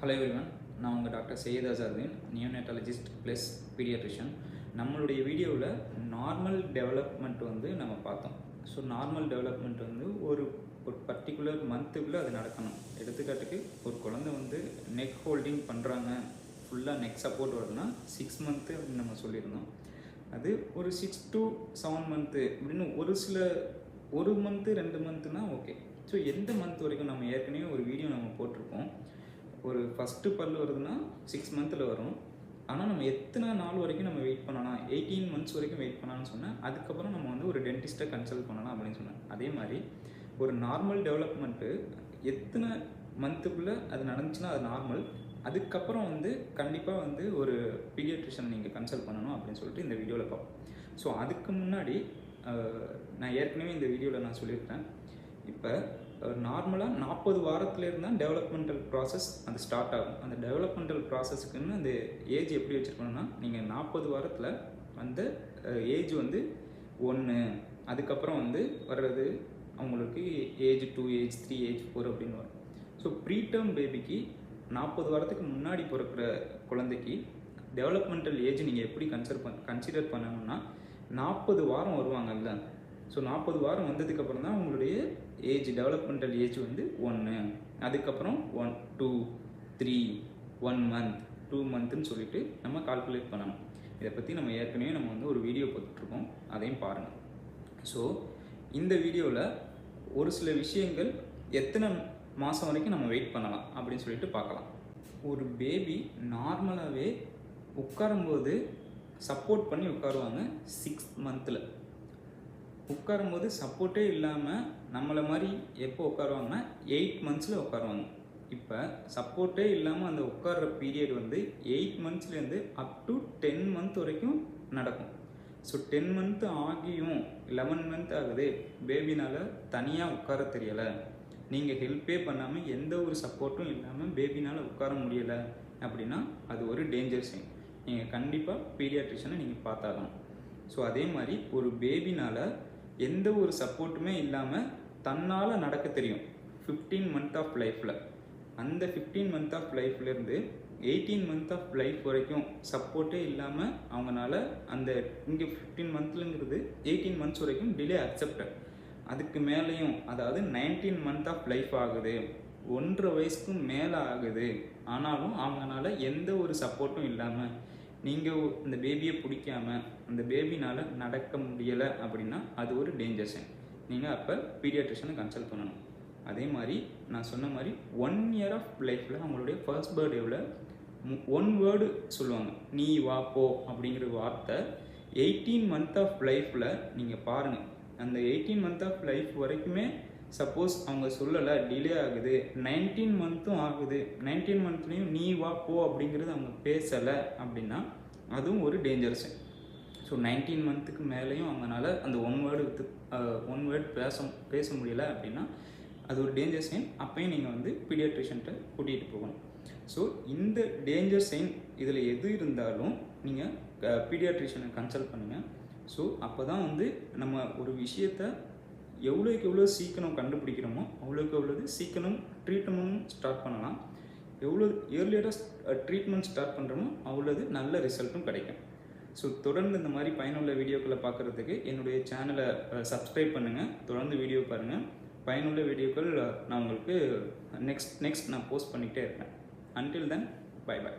Hello everyone நான் உங்கள் doctor Syed Asaduddin neonatologist plus paediatrician நம்மளுடைய வீடியோவில் நார்மல் டெவலப்மெண்ட் வந்து நம்ம பார்த்தோம். ஸோ நார்மல் டெவலப்மெண்ட் வந்து ஒரு ஒரு பர்டிகுலர் மந்த்துக்குள்ளே அது நடக்கணும். எடுத்துக்காட்டுக்கு ஒரு குழந்தை வந்து நெக் ஹோல்டிங் பண்ணுறாங்க ஃபுல்லாக நெக் சப்போர்ட் வருதுன்னா சிக்ஸ் மந்த்து அப்படின்னு நம்ம சொல்லியிருந்தோம். அது ஒரு சிக்ஸ் டு செவன் மந்த்து அப்படின்னு ஒரு சில ஒரு மந்த்து ரெண்டு மந்த்துனா ஓகே ஸோ எந்த மந்த் வரைக்கும் நம்ம ஏற்கனவே ஒரு வீடியோ நம்ம போட்டிருக்கோம் ஒரு ஃபஸ்ட்டு பல் வருதுன்னா சிக்ஸ் மந்தில் வரும். ஆனால் நம்ம எத்தனை நாள் வரைக்கும் நம்ம வெயிட் பண்ணலாம்? எயிட்டீன் மந்த்ஸ் வரைக்கும் வெயிட் பண்ணலாம்னு சொன்னேன். அதுக்கப்புறம் நம்ம வந்து ஒரு டென்டிஸ்ட்டை கன்சல்ட் பண்ணலாம் அப்படின்னு சொன்னேன். அதே மாதிரி ஒரு நார்மல் டெவலப்மெண்ட்டு எத்தனை மந்த்துக்குள்ளே அது நடந்துச்சுன்னா அது நார்மல் அதுக்கப்புறம் வந்து கண்டிப்பாக வந்து ஒரு பீடியாட்ரிஷன் நீங்கள் கன்சல்ட் பண்ணணும் அப்படின்னு சொல்லிட்டு இந்த வீடியோவில் பார்ப்போம். ஸோ அதுக்கு முன்னாடி நான் ஏற்கனவே இந்த வீடியோவில் நான் சொல்லியிருக்கேன் இப்போ நார்மலாக நாற்பது வாரத்துலேருந்து தான் டெவலப்மெண்டல் ப்ராசஸ் அது ஸ்டார்ட் ஆகும். அந்த டெவலப்மெண்டல் ப்ராசஸ்க்குன்னு அந்த ஏஜ் எப்படி வச்சுருக்கணும்னா நீங்கள் நாற்பது வாரத்தில் அந்த ஏஜ் வந்து ஒன்று அதுக்கப்புறம் வந்து வர்றது அவங்களுக்கு age two age three age four அப்படின்னு வரும். ஸோ ப்ரீடேர்ம் பேபிக்கு நாற்பது வாரத்துக்கு முன்னாடி பிறக்கிற குழந்தைக்கு டெவலப்மெண்டல் ஏஜ் நீங்கள் எப்படி கன்சிடர் பண் கன்சிடர் பண்ணணும்னா நாற்பது வாரம் வருவாங்கல்ல? ஸோ நாற்பது வாரம் வந்ததுக்கப்புறம் தான் உங்களுடைய ஏஜ் டெவலப்மெண்டல் ஏஜ் வந்து ஒன்று அதுக்கப்புறம் one two three one month two மந்த்துன்னு சொல்லிட்டு நம்ம கால்குலேட் பண்ணணும். இதை பற்றி நம்ம ஏற்கனவே நம்ம வந்து ஒரு வீடியோ பார்த்துட்ருக்கோம் அதையும் பாருங்கள் ஸோ இந்த வீடியோவில் ஒரு சில விஷயங்கள் எத்தனை மாதம் வரைக்கும் நம்ம வெயிட் பண்ணலாம் அப்படின்னு சொல்லிட்டு பார்க்கலாம். ஒரு பேபி நார்மலாகவே உட்காரும்போது சப்போர்ட் பண்ணி உட்காருவாங்க சிக்ஸ் மந்தில் உட்காரும்போது சப்போர்ட்டே இல்லாமல் நம்மளை மாதிரி எப்போ உட்காருவாங்கன்னா எயிட் மந்த்ஸில் உட்காருவாங்க. இப்போ சப்போர்ட்டே இல்லாமல் அந்த உட்கார்ற பீரியட் வந்து எயிட் மந்த்ஸ்லேருந்து அப் டு டென் மந்த் வரைக்கும் நடக்கும். ஸோ டென் மந்த் ஆகியும் லெவன் மந்த் ஆகுது. பேபினால் தனியாக உட்கார தெரியலை. நீங்கள் ஹெல்ப்பே பண்ணாமல் எந்த ஒரு சப்போர்ட்டும் இல்லாமல் பேபினால் உட்கார முடியலை அப்படின்னா அது ஒரு டேஞ்சர் சைன் நீங்கள் கண்டிப்பாக பீடியாட்ரிஷனை நீங்கள் பார்த்தாகணும். ஸோ அதே மாதிரி ஒரு பேபினால் எந்த ஒரு சப்போர்ட்டுமே இல்லாமல் தன்னால் நடக்க தெரியும். ஃபிஃப்டீன் மந்த் ஆஃப் லைஃப்பில் அந்த ஃபிஃப்டீன் மந்த் ஆஃப் லைஃப்லேருந்து எயிட்டீன் மந்த் ஆஃப் லைஃப் வரைக்கும் சப்போர்ட்டே இல்லாமல் அவங்களால அந்த இங்கே ஃபிஃப்டீன் மந்த்லுங்கிறது எயிட்டீன் மந்த்ஸ் வரைக்கும் டிலே அக்செப்டட் அதுக்கு மேலேயும் அதாவது நைன்டீன் மந்த் ஆஃப் லைஃப் ஆகுது. ஒன்றரை வயசுக்கும் மேலே ஆகுது. ஆனாலும் அவங்களால எந்த ஒரு சப்போர்ட்டும் இல்லாமல் நீங்கள் இந்த பேபியை பிடிக்காம அந்த பேபினால் நடக்க முடியலை அப்படின்னா அது ஒரு டேஞ்சர் சைன் நீங்கள் அப்போ பீடியாட்ரிஷனை கன்சல்ட் பண்ணணும். அதே மாதிரி நான் சொன்ன மாதிரி ஒன் இயர் ஆஃப் லைஃப்பில் அவங்களுடைய ஃபர்ஸ்ட் பர்த்டேவில் ஒன் வேர்டு சொல்லுவாங்க. நீ வா போ அப்படிங்கிற வார்த்தை எயிட்டீன் மந்த் ஆஃப் லைஃப்பில் நீங்கள் பாருங்கள் அந்த எயிட்டீன் மந்த் ஆஃப் லைஃப் வரைக்குமே சப்போஸ் அவங்க சொல்லலை டிலே ஆகுது. நைன்டீன் மந்த்தும் ஆகுது. நைன்டீன் மந்த்லேயும் நீ வா போ அப்படிங்கிறது அவங்க பேசலை அப்படின்னா அதுவும் ஒரு டேஞ்சர் ஸோ நைன்டீன் மந்த்துக்கு மேலேயும் அவங்கனால அந்த one word with one word பேச பேச முடியல அப்படின்னா அது ஒரு டேஞ்சர் சைன் அப்பையும் நீங்கள் வந்து பீடியாட்ரிஷன்ட்ட கூட்டிகிட்டு போகணும். ஸோ இந்த டேஞ்சர் சைன் இதில் எது இருந்தாலும் நீங்கள் பீடியாட்ரிஷனை கன்சல்ட் பண்ணுங்கள் ஸோ அப்போ தான் வந்து நம்ம ஒரு விஷயத்த எவ்வளோக்கு எவ்வளோ சீக்கிரம் கண்டுபிடிக்கிறோமோ அவ்வளோக்கு எவ்வளவு சீக்கிரம் ட்ரீட்மெண்ட் ஸ்டார்ட் பண்ணலாம். எவ்வளோ இயர்லியராக ட்ரீட்மெண்ட் ஸ்டார்ட் பண்ணுறோமோ அவ்வளோது நல்ல ரிசல்ட்டும் கிடைக்கும். ஸோ தொடர்ந்து இந்த மாதிரி பயனுள்ள வீடியோக்களை பார்க்குறதுக்கு என்னுடைய சேனலை சப்ஸ்கிரைப் பண்ணுங்கள் தொடர்ந்து வீடியோ பாருங்கள் பயனுள்ள வீடியோக்கள் நான் உங்களுக்கு நெக்ஸ்ட் நெக்ஸ்ட் நான் போஸ்ட் பண்ணிகிட்டே இருக்கேன் அன்டில் தென் பை பை